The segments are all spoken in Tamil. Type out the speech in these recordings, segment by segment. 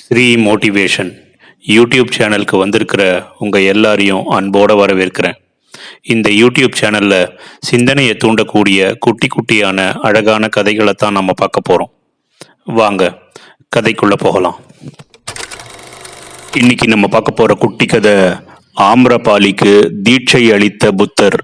ஸ்ரீ மோட்டிவேஷன் யூடியூப் சேனலுக்கு வந்திருக்கிற உங்கள் எல்லாரையும் அன்போடு வரவேற்கிறேன். இந்த யூடியூப் சேனலில் சிந்தனையை தூண்டக்கூடிய குட்டி குட்டியான அழகான கதைகளை தான் நம்ம பார்க்க போகிறோம் வாங்க கதைக்குள்ளே போகலாம். இன்னைக்கு நம்ம பார்க்க போகிற குட்டி கதை ஆம்ரபாலிக்கு தீட்சை அளித்த புத்தர்.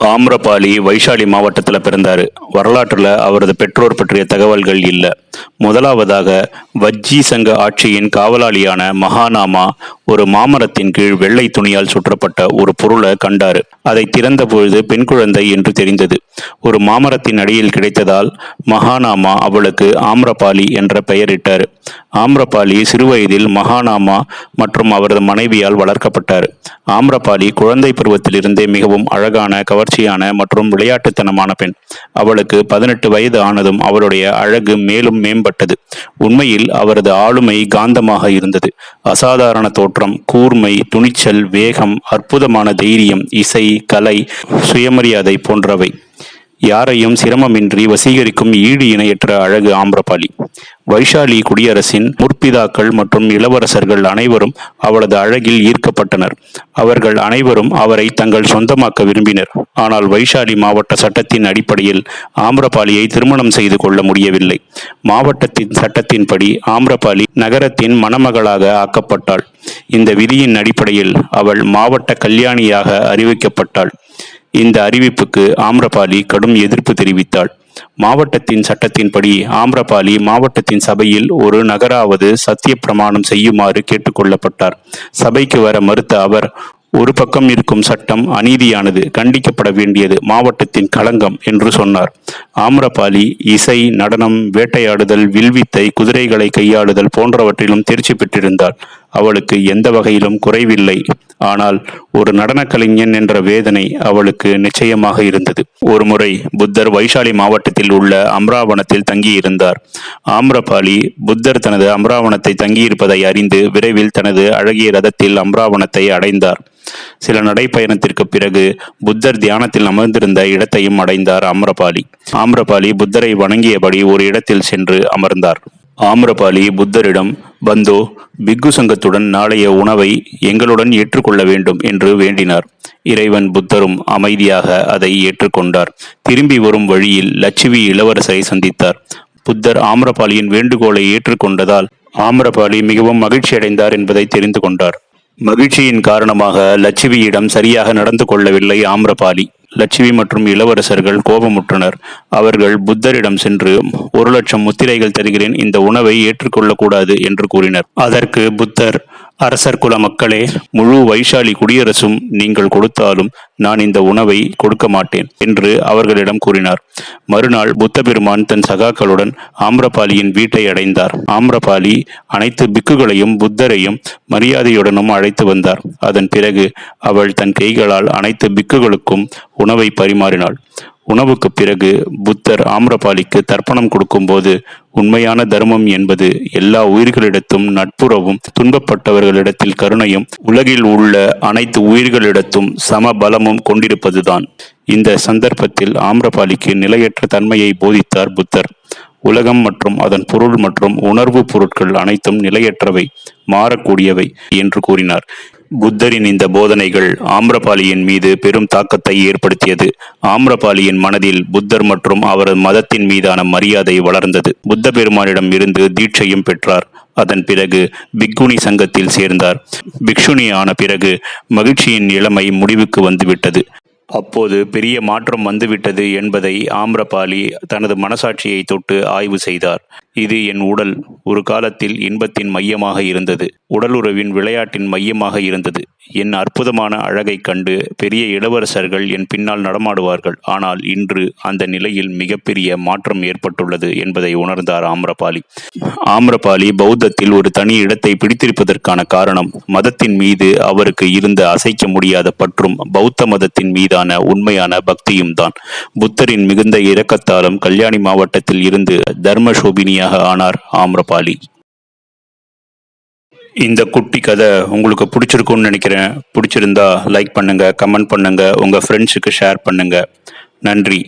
ஆம்ரபாலி வைஷாலி மாவட்டத்தில் பிறந்தார். வரலாற்றில் அவரது பெற்றோர் பற்றிய தகவல்கள் இல்லை. முதலாவதாக வஜ்ஜி சங்க ஆட்சியின் காவலாளியான மகாநாமா ஒரு மாமரத்தின் கீழ் வெள்ளை துணியால் சுற்றப்பட்ட ஒரு பொருளை கண்டாரு. அதை திறந்த பொழுது பெண் குழந்தை என்று தெரிந்தது. ஒரு மாமரத்தின் அடியில் கிடைத்ததால் மகாநாமா அவளுக்கு ஆம்ரபாலி என்ற பெயரிட்டார். ஆம்ரபாலி சிறுவயதில் மகாநாமா மற்றும் அவரது மனைவியால் வளர்க்கப்பட்டார். ஆம்ரபாலி குழந்தை பருவத்திலிருந்தே மிகவும் அழகான கவர்ச்சியான மற்றும் விளையாட்டுத்தனமான பெண். அவளுக்கு பதினெட்டு வயது ஆனதும் அவளுடைய அழகு மேலும் மேம்பட்டது. உண்மையில் அவரது ஆளுமை காந்தமாக இருந்தது. அசாதாரண தோற்றம் கூர்மை துணிச்சல் வேகம் அற்புதமான தைரியம் இசை கலை சுயமரியாதை போன்றவை. யாரையும் சிரமமின்றி வசீகரிக்கும் ஈடு இணையற்ற அழகு ஆம்ரபாலி வைஷாலி குடியரசின் முற்பிதாக்கள் மற்றும் இளவரசர்கள் அனைவரும் அவளது அழகில் ஈர்க்கப்பட்டனர். அவர்கள் அனைவரும் அவரை தங்கள் சொந்தமாக்க விரும்பினர். ஆனால் வைஷாலி மாவட்ட சட்டத்தின் அடிப்படையில் ஆம்ரபாலியை திருமணம் செய்து கொள்ள முடியவில்லை. மாவட்டத்தின் சட்டத்தின்படி ஆம்ரபாலி நகரத்தின் மணமகளாக ஆக்கப்பட்டாள். இந்த விதியின் அடிப்படையில் அவள் மாவட்ட கல்யாணியாக அறிவிக்கப்பட்டாள். இந்த அறிவிப்புக்கு ஆம்ரபாலி கடும் எதிர்ப்பு தெரிவித்தாள். மாவட்டத்தின் சட்டத்தின்படி ஆம்ரபாலி மாவட்டத்தின் சபையில் ஒரு நகராவது சத்திய பிரமாணம் செய்யுமாறு கேட்டுக்கொள்ளப்பட்டார் சபைக்கு வர மறுத்த அவர் ஒரு பக்கம் இருக்கும் சட்டம் அநீதியானது கண்டிக்கப்பட வேண்டியது மாவட்டத்தின் களங்கம் என்று சொன்னார். ஆம்ரபாலி இசை நடனம் வேட்டையாடுதல் வில்வித்தை குதிரைகளை கையாளுதல் போன்றவற்றிலும் தேர்ச்சி பெற்றிருந்தாள் அவளுக்கு எந்த வகையிலும் குறைவில்லை. ஆனால் ஒரு நடன கலைஞன் என்ற வேதனை அவளுக்கு நிச்சயமாக இருந்தது. ஒருமுறை புத்தர் வைஷாலி மாவட்டத்தில் உள்ள அம்ராவணத்தில் தங்கியிருந்தார். ஆம்ரபாலி புத்தர் தனது அம்ராவணத்தை தங்கியிருப்பதை அறிந்து விரைவில் தனது அழகிய ரதத்தில் அம்ராவணத்தை அடைந்தார். சில நடைப்பயணத்திற்கு பிறகு புத்தர் தியானத்தில் அமர்ந்திருந்த இடத்தையும் அடைந்தார் ஆம்ரபாலி. ஆம்ரபாலி புத்தரை வணங்கியபடி ஒரு இடத்தில் சென்று அமர்ந்தார். ஆம்ரபாலி புத்தரிடம் பந்தோ பிக்கு சங்கத்துடன் நாளைய உணவை எங்களுடன் ஏற்றுக்கொள்ள வேண்டும் என்று வேண்டினார். இறைவன் புத்தரும் அமைதியாக அதை ஏற்றுக்கொண்டார். திரும்பி வரும் வழியில் லட்சுமி இளவரசரை சந்தித்தார். புத்தர் ஆம்ரபாலியின் வேண்டுகோளை ஏற்றுக்கொண்டதால் ஆம்ரபாலி மிகவும் மகிழ்ச்சி அடைந்தார் என்பதை தெரிந்து கொண்டார். மகிழ்ச்சியின் காரணமாக லட்சுமியிடம் சரியாக நடந்து கொள்ளவில்லை ஆம்ரபாலி. லட்சுமி மற்றும் இளவரசர்கள் கோபமுற்றனர். அவர்கள் புத்தரிடம் சென்று ஒரு லட்சம் முத்திரைகள் தருகிறேன். இந்த உணவை ஏற்றுக்கொள்ளக்கூடாது என்று கூறினர். அதற்கு புத்தர் அரசர் குல மக்களே முழு வைஷாலி குடியரசும் நீங்கள் கொடுத்தாலும் நான் இந்த உணவை கொடுக்க மாட்டேன் என்று அவர்களிடம் கூறினார். மறுநாள் புத்த பெருமான் தன் சகாக்களுடன் ஆம்ரபாலியின் வீட்டை அடைந்தார். ஆம்ரபாலி அனைத்து பிக்குகளையும் புத்தரையும் மரியாதையுடனும் அழைத்து வந்தார். அதன் பிறகு அவள் தன் கைகளால் அனைத்து பிக்குகளுக்கும் உணவை பரிமாறினாள். உணவுக்கு பிறகு புத்தர் ஆம்ரபாலிக்கு தர்ப்பணம் கொடுக்கும்போது உண்மையான தர்மம் என்பது எல்லா உயிர்களிடத்தும் நட்புறவும் துன்பப்பட்டவர்களிடத்தில் கருணையும் உலகில் உள்ள அனைத்து உயிர்களிடத்தும் சம பலமும் கொண்டிருப்பதுதான். இந்த சந்தர்ப்பத்தில் ஆம்ரபாலிக்கு நிலையற்ற தன்மையை போதித்தார் புத்தர். உலகம் மற்றும் அதன் பொருள் மற்றும் உணர்வு பொருட்கள் அனைத்தும் நிலையற்றவை மாறக்கூடியவை என்று கூறினார். புத்தரின் இந்த போதனைகள் ஆம்ரபாலியின் மீது பெரும் தாக்கத்தை ஏற்படுத்தியது. ஆம்ரபாலியின் மனதில் புத்தர் மற்றும் அவரது மதத்தின் மீதான மரியாதை வளர்ந்தது. புத்த பெருமானிடம் இருந்து தீட்சையும் பெற்றார். அதன் பிறகு பிக்குனி சங்கத்தில் சேர்ந்தார். பிக்ஷுனி ஆன பிறகு மகிழ்ச்சியின் நிலைமை முடிவுக்கு வந்துவிட்டது. அப்போது பெரிய மாற்றம் வந்துவிட்டது என்பதை ஆம்ரபாலி தனது மனசாட்சியை தொட்டு ஆய்வு செய்தார். இது என் உடல். ஒரு காலத்தில் இன்பத்தின் மையமாக இருந்தது. உடலுறவின் விளையாட்டின் மையமாக இருந்தது. என் அற்புதமான அழகைக் கண்டு பெரிய இளவரசர்கள் என் பின்னால் நடமாடுவார்கள். ஆனால் இன்று அந்த நிலையில் மிகப்பெரிய மாற்றம் ஏற்பட்டுள்ளது என்பதை உணர்ந்தார் ஆம்ரபாலி. ஆம்ரபாலி பௌத்தத்தில் ஒரு தனி இடத்தை பிடித்திருப்பதற்கான காரணம் மதத்தின் மீது அவருக்கு இருந்த அசைக்க முடியாத பற்றும் பௌத்த மதத்தின் மீது மீதான உண்மையான பக்தியும் தான். புத்தரின் மிகுந்த இரக்கத்தாலும் கல்யாணி மாவட்டத்தில் இருந்து தர்மசோபினியாக ஆனார் ஆம்ரபாலி. இந்த குட்டி கதை உங்களுக்கு பிடிச்சிருக்கும்னு நினைக்கிறேன். பிடிச்சிருந்தா லைக் பண்ணுங்க கமெண்ட் பண்ணுங்க உங்க ஃப்ரெண்ட்ஸுக்கு ஷேர் பண்ணுங்க. நன்றி.